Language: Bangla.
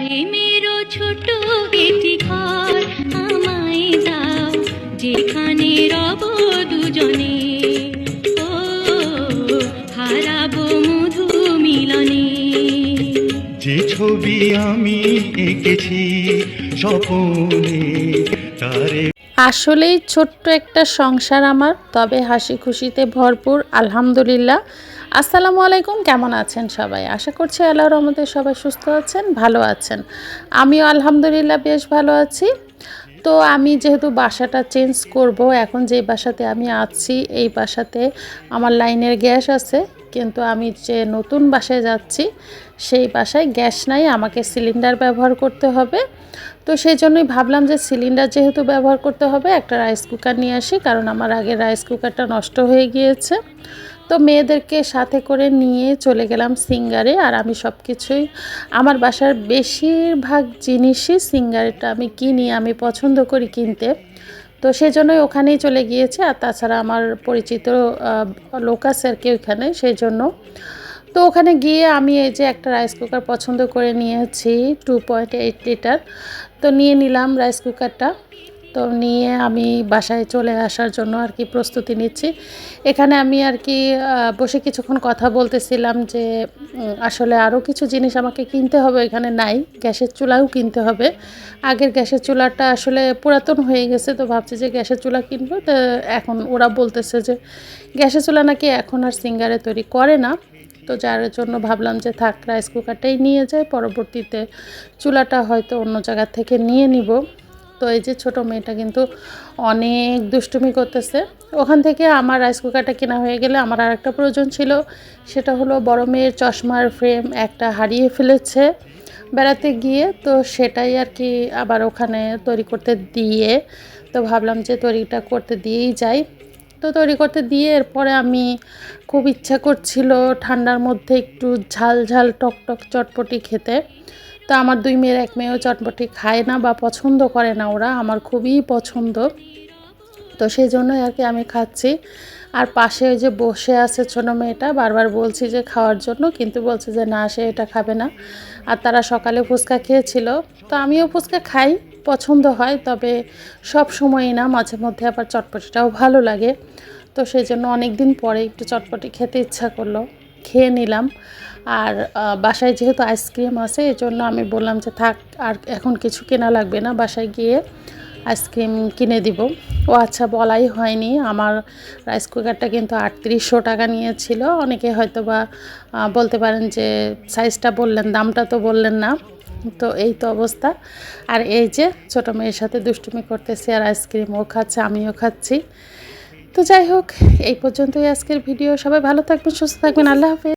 প্রেমেরও ছোট একটি ঘর, আমায় দাও যেখানে রব দুজনে ও, হারাবো মধু মিলনে। যে ছবি আমি এঁকেছি, স্বপনে তারে আসলেই ছোট্ট একটা সংসার আমার, তবে হাসি খুশিতে ভরপুর, আলহামদুলিল্লাহ। আসসালামু আলাইকুম, কেমন আছেন সবাই? আশা করছি আল্লাহর রহমতে সবাই সুস্থ আছেন, ভালো আছেন। আমিও আলহামদুলিল্লাহ বেশ ভালো আছি। তো আমি যেহেতু বাসাটা চেঞ্জ করব, এখন যে বাসাতে আমি আছি, এই বাসাতে আমার লাইনের গ্যাস আছে, কিন্তু আমি যে নতুন বাসায় যাচ্ছি, সেই বাসায় গ্যাস নাই, আমাকে সিলিন্ডার ব্যবহার করতে হবে। তো সেই জন্যই ভাবলাম যে সিলিন্ডার যেহেতু ব্যবহার করতে হবে, একটা রাইস কুকার নিয়ে আসি, কারণ আমার আগে রাইস কুকারটা নষ্ট হয়ে গিয়েছে। তো মেয়েদেরকে সাথে করে নিয়ে চলে গেলাম সিঙ্গারে আর আমি সব কিছুই আমার বাসার বেশিরভাগ জিনিসই সিঙ্গারেটা আমি কিনি, আমি পছন্দ করি কিনতে। তো সেই জন্যই ওখানেই চলে গিয়েছে আর তাছাড়া আমার পরিচিত লোক আছে আর কি ওইখানে সেই জন্য তো ওখানে গিয়ে আমি এই যে একটা রাইস কুকার পছন্দ করে নিয়েছি টু পয়েন্ট এইট লিটার তো নিয়ে নিলাম রাইস কুকারটা তো নিয়ে আমি বাসায় চলে আসার জন্য আর কি প্রস্তুতি নিচ্ছি। এখানে আমি আর কি বসে কিছুক্ষণ কথা বলতেছিলাম যে আসলে আরও কিছু জিনিস আমাকে কিনতে হবে, এখানে নাই, গ্যাসের চুলাও কিনতে হবে। আগের গ্যাসের চুলাটা আসলে পুরাতন হয়ে গেছে, তো ভাবছি যে গ্যাসের চুলা কিনবো, তো এখন ওরা বলতেছে যে, গ্যাসের চুলা নাকি এখন আর সিঙ্গারে তৈরি করে না। তো যার জন্য ভাবলাম যে থাক, রাইস কুকারটাই নিয়ে যাই, পরবর্তীতে চুলাটা হয়তো অন্য জায়গা থেকে নিয়ে নিব। তো এই যে ছোটো মেয়েটা কিন্তু অনেক দুষ্টুমি করতেছে। ওখান থেকে আমার রাইস কুকারটা কেনা হয়ে গেলে আমার আর একটা প্রয়োজন ছিল। সেটা হলো বড় মেয়ের চশমার ফ্রেম একটা হারিয়ে ফেলেছে বেড়াতে গিয়ে। তো সেটাই আর কি আবার ওখানে তৈরি করতে দিয়ে, তো ভাবলাম যে তৈরিটা করতে দিয়েই যাই। তো তৈরি করতে দিয়ে এরপরে আমি খুব ইচ্ছা করছিল ঠান্ডার মধ্যে একটু ঝাল ঝাল টক টক চটপটি খেতে। তো আমার দুই মেয়ের এক মেয়েও চটপটি খায় না বা পছন্দ করে না ওরা, আমার খুবই পছন্দ। তো সেই জন্যই আর কি আমি খাচ্ছি। আর পাশে ওই যে বসে আছে ছোটো মেয়েটা, বারবার বলছি যে খাওয়ার জন্য, কিন্তু বলছে যে না, সে এটা খাবে না। আর তারা সকালে ফুচকা খেয়েছিল। তো আমিও ফুচকা খাই, পছন্দ হয়, তবে সব সময়ই না, মাঝে মধ্যে আবার চটপটিটাও ভালো লাগে। তো সেই জন্য অনেক দিন পরে একটু চটপটি খেতে ইচ্ছা করল। খেয়ে নিলাম। আর বাসায় যেহেতু আইসক্রিম আছে এই জন্য আমি বললাম যে থাক, আর এখন কিছু কেনা লাগবে না, বাসায় গিয়ে আইসক্রিম কিনে দিব। ও আচ্ছা বলাই হয়নি। আমার রাইস কুকারটা কিন্তু আটত্রিশশো টাকা নিয়েছিল। অনেকে হয়তো বা বলতে পারেন যে সাইজটা বললেন, দামটা তো বললেন না। তো এই তো অবস্থা। আর এই যে ছোটো মেয়ের সাথে দুষ্টুমি করতেছি আর আইসক্রিম ও খাচ্ছে, আমিও খাচ্ছি। তো যাই হোক, এই পর্যন্তই আজকের ভিডিও। সবাই ভালো থাকবেন, সুস্থ থাকবেন। আল্লাহ হাফেজ।